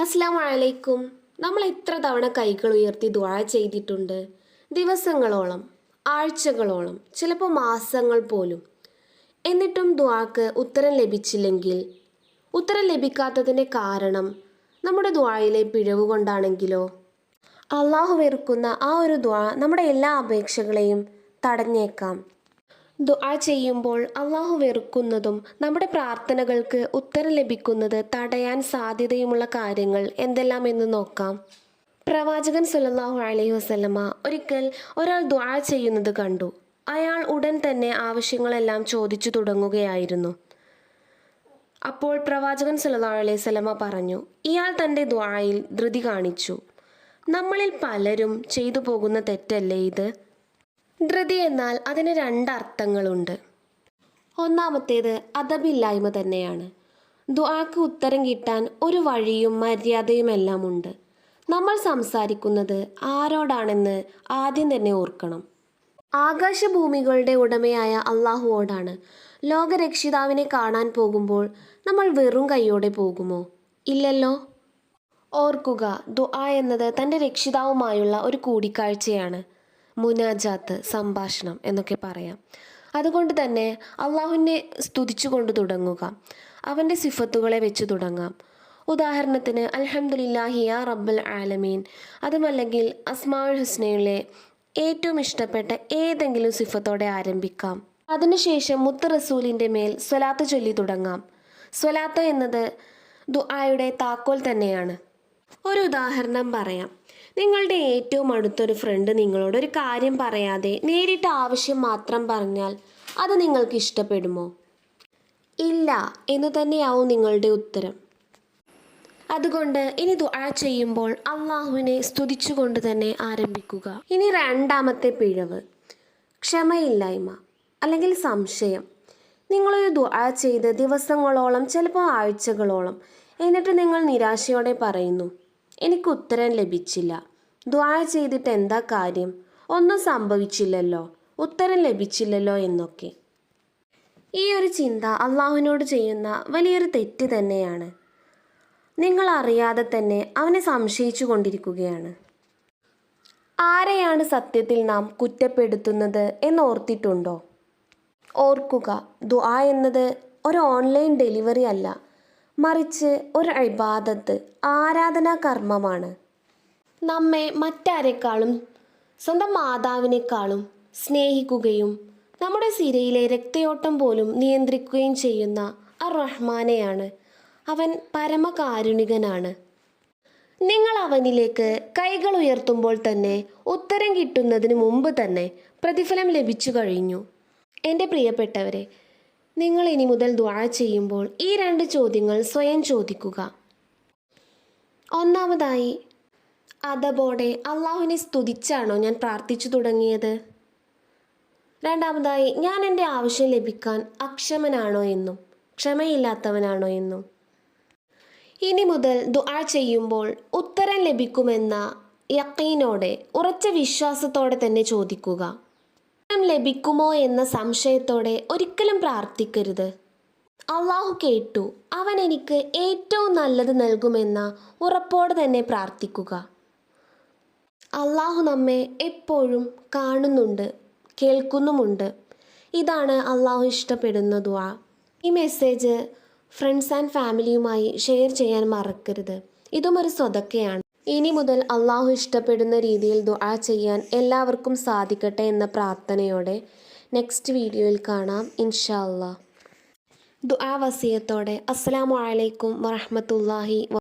അസ്സാം വലൈക്കും നമ്മൾ എത്ര തവണ കൈകൾ ഉയർത്തി ദുആ ചെയ്തിട്ടുണ്ട്? ദിവസങ്ങളോളം ആഴ്ചകളോളം ചിലപ്പോൾ മാസങ്ങൾ പോലും. എന്നിട്ടും ദുആക്ക് ഉത്തരം ലഭിച്ചില്ലെങ്കിൽ ഉത്തരം ലഭിക്കാത്തതിന്റെ കാരണം നമ്മുടെ ദുആയിലെ പിഴവ് കൊണ്ടാണെങ്കിലോ? അള്ളാഹു വെറുക്കുന്ന ആ ഒരു ദ്വാ നമ്മുടെ എല്ലാ അപേക്ഷകളെയും തടഞ്ഞേക്കാം. ദുആ ചെയ്യുമ്പോൾ അള്ളാഹു വെറുക്കുന്നതും നമ്മുടെ പ്രാർത്ഥനകൾക്ക് ഉത്തരം ലഭിക്കുന്നത് തടയാൻ സാധ്യതയുമുള്ള കാര്യങ്ങൾ എന്തെല്ലാം എന്ന് നോക്കാം. പ്രവാചകൻ സല്ലല്ലാഹു അലൈഹി വസല്ലമ ഒരിക്കൽ ഒരാൾ ദുആ ചെയ്യുന്നത് കണ്ടു. അയാൾ ഉടൻ തന്നെ ആവശ്യങ്ങളെല്ലാം ചോദിച്ചു തുടങ്ങുകയായിരുന്നു. അപ്പോൾ പ്രവാചകൻ സല്ലല്ലാഹു അലൈഹി സ്വലമ പറഞ്ഞു ഇയാൾ തന്റെ ദുആയിൽ ധൃതി കാണിച്ചു. നമ്മളിൽ പലരും ചെയ്തു പോകുന്ന തെറ്റല്ലേ ഇത്? ധൃതി എന്നാൽ അതിന് രണ്ടർത്ഥങ്ങളുണ്ട്. ഒന്നാമത്തേത് അതബില്ലായ്മ തന്നെയാണ്. ദുആക്ക് ഉത്തരം കിട്ടാൻ ഒരു വഴിയും മര്യാദയുമെല്ലാം ഉണ്ട്. നമ്മൾ സംസാരിക്കുന്നത് ആരോടാണെന്ന് ആദ്യം തന്നെ ഓർക്കണം. ആകാശഭൂമികളുടെ ഉടമയായ അള്ളാഹുവോടാണ് ലോകരക്ഷിതാവിനെ കാണാൻ പോകുമ്പോൾ നമ്മൾ വെറും കൈയോടെ പോകുമോ? ഇല്ലല്ലോ. ഓർക്കുക ദുആ എന്നത് തന്റെ രക്ഷിതാവുമായുള്ള ഒരു കൂടിക്കാഴ്ചയാണ്. മുനാജാത്ത് സംഭാഷണം എന്നൊക്കെ പറയാം. അതുകൊണ്ട് തന്നെ അള്ളാഹുവിനെ സ്തുതിച്ചുകൊണ്ട് തുടങ്ങുക. അവന്റെ സിഫത്തുകളെ വെച്ച് തുടങ്ങാം. ഉദാഹരണത്തിന് അൽഹംദുലില്ലാഹി യാ റബ്ബൽ ആലമീൻ. അതുമല്ലെങ്കിൽ അസ്മാഉൽ ഹുസ്നയിലെ ഏറ്റവും ഇഷ്ടപ്പെട്ട ഏതെങ്കിലും സിഫത്തോടെ ആരംഭിക്കാം. അതിനുശേഷം മുത്ത് റസൂലിന്റെ മേൽ സ്വലാത്ത് ചൊല്ലി തുടങ്ങാം. സ്വലാത്ത് എന്നത് ദുആയുടെ താക്കോൽ തന്നെയാണ്. ഒരു ഉദാഹരണം പറയാം. നിങ്ങളുടെ ഏറ്റവും അടുത്തൊരു ഫ്രണ്ട് നിങ്ങളോട് ഒരു കാര്യം പറയാതെ നേരിട്ട് ആവശ്യം മാത്രം പറഞ്ഞാൽ അത് നിങ്ങൾക്ക് ഇഷ്ടപ്പെടുമോ? ഇല്ല എന്ന് തന്നെയാവും നിങ്ങളുടെ ഉത്തരം. അതുകൊണ്ട് ഇനി ദുആ ചെയ്യുമ്പോൾ അള്ളാഹുവിനെ സ്തുതിച്ചുകൊണ്ട് തന്നെ ആരംഭിക്കുക. ഇനി രണ്ടാമത്തെ പിഴവ്. ക്ഷമയില്ലായ്മ അല്ലെങ്കിൽ സംശയം. നിങ്ങളൊരു ദുആ ചെയ്ത് ദിവസങ്ങളോളം ചിലപ്പോൾ ആഴ്ചകളോളം എന്നിട്ട് നിങ്ങൾ നിരാശയോടെ പറയുന്നു. എനിക്ക് ഉത്തരം ലഭിച്ചില്ല. ദ്വാ ചെയ്തിട്ട് എന്താ കാര്യം? ഒന്നും സംഭവിച്ചില്ലല്ലോ. ഉത്തരം ലഭിച്ചില്ലല്ലോ എന്നൊക്കെ. ഈ ഒരു ചിന്ത അള്ളാഹുവിനോട് ചെയ്യുന്ന വലിയൊരു തെറ്റ് തന്നെയാണ്. നിങ്ങൾ അറിയാതെ തന്നെ അവനെ സംശയിച്ചു കൊണ്ടിരിക്കുകയാണ്. ആരെയാണ് സത്യത്തിൽ നാം കുറ്റപ്പെടുത്തുന്നത് എന്ന് ഓർത്തിട്ടുണ്ടോ ഓർക്കുക ദുആ എന്നത് ഒരു ഓൺലൈൻ ഡെലിവറി അല്ല. മറിച്ച് ഒരു ഇബാദത്ത് ആരാധനാ കർമ്മമാണ്. നമ്മെ മറ്റാരെക്കാളും സ്വന്തം മാതാവിനേക്കാളും സ്നേഹിക്കുകയും നമ്മുടെ സിരയിലെ രക്തയോട്ടം പോലും നിയന്ത്രിക്കുകയും ചെയ്യുന്ന അർ റഹ്മാനെയാണ് അവൻ പരമകാരുണികനാണ്. നിങ്ങൾ അവനിലേക്ക് കൈകൾ ഉയർത്തുമ്പോൾ തന്നെ ഉത്തരം കിട്ടുന്നതിന് മുമ്പ് തന്നെ പ്രതിഫലം ലഭിച്ചു കഴിഞ്ഞു. എന്റെ പ്രിയപ്പെട്ടവരെ നിങ്ങൾ ഇനി മുതൽ ദ്വാഴ ചെയ്യുമ്പോൾ ഈ രണ്ട് ചോദ്യങ്ങൾ സ്വയം ചോദിക്കുക. ഒന്നാമതായി അതബോടെ അള്ളാഹുവിനെ സ്തുതിച്ചാണോ ഞാൻ പ്രാർത്ഥിച്ചു തുടങ്ങിയത്? രണ്ടാമതായി ഞാൻ എന്റെ ആവശ്യം ലഭിക്കാൻ അക്ഷമനാണോ എന്നും ക്ഷമയില്ലാത്തവനാണോ എന്നും. ഇനി മുതൽ ദുആ ചെയ്യുമ്പോൾ ഉത്തരം ലഭിക്കുമെന്ന യക്കീനോടെ ഉറച്ച വിശ്വാസത്തോടെ തന്നെ ചോദിക്കുക. ഉത്തരം ലഭിക്കുമോ എന്ന സംശയത്തോടെ ഒരിക്കലും പ്രാർത്ഥിക്കരുത്. അള്ളാഹു കേട്ടു. അവൻ എനിക്ക് ഏറ്റവും നല്ലത് നൽകുമെന്ന ഉറപ്പോടെ തന്നെ പ്രാർത്ഥിക്കുക. അള്ളാഹു നമ്മെ എപ്പോഴും കാണുന്നുണ്ട് കേൾക്കുന്നുമുണ്ട്. ഇതാണ് അള്ളാഹു ഇഷ്ടപ്പെടുന്ന ദുആ. ഈ മെസ്സേജ് ഫ്രണ്ട്സ് ആൻഡ് ഫാമിലിയുമായി ഷെയർ ചെയ്യാൻ മറക്കരുത്. ഇതും ഒരു സ്വതക്കയാണ്. ഇനി മുതൽ അള്ളാഹു ഇഷ്ടപ്പെടുന്ന രീതിയിൽ ദുആ ചെയ്യാൻ എല്ലാവർക്കും സാധിക്കട്ടെ എന്ന പ്രാർത്ഥനയോടെ നെക്സ്റ്റ് വീഡിയോയിൽ കാണാം ഇൻഷാ അള്ളാഹ് ദുആ വസിയത്തോടെ അസ്സലാമു അലൈക്കും വറഹ്മത്തുള്ളാഹി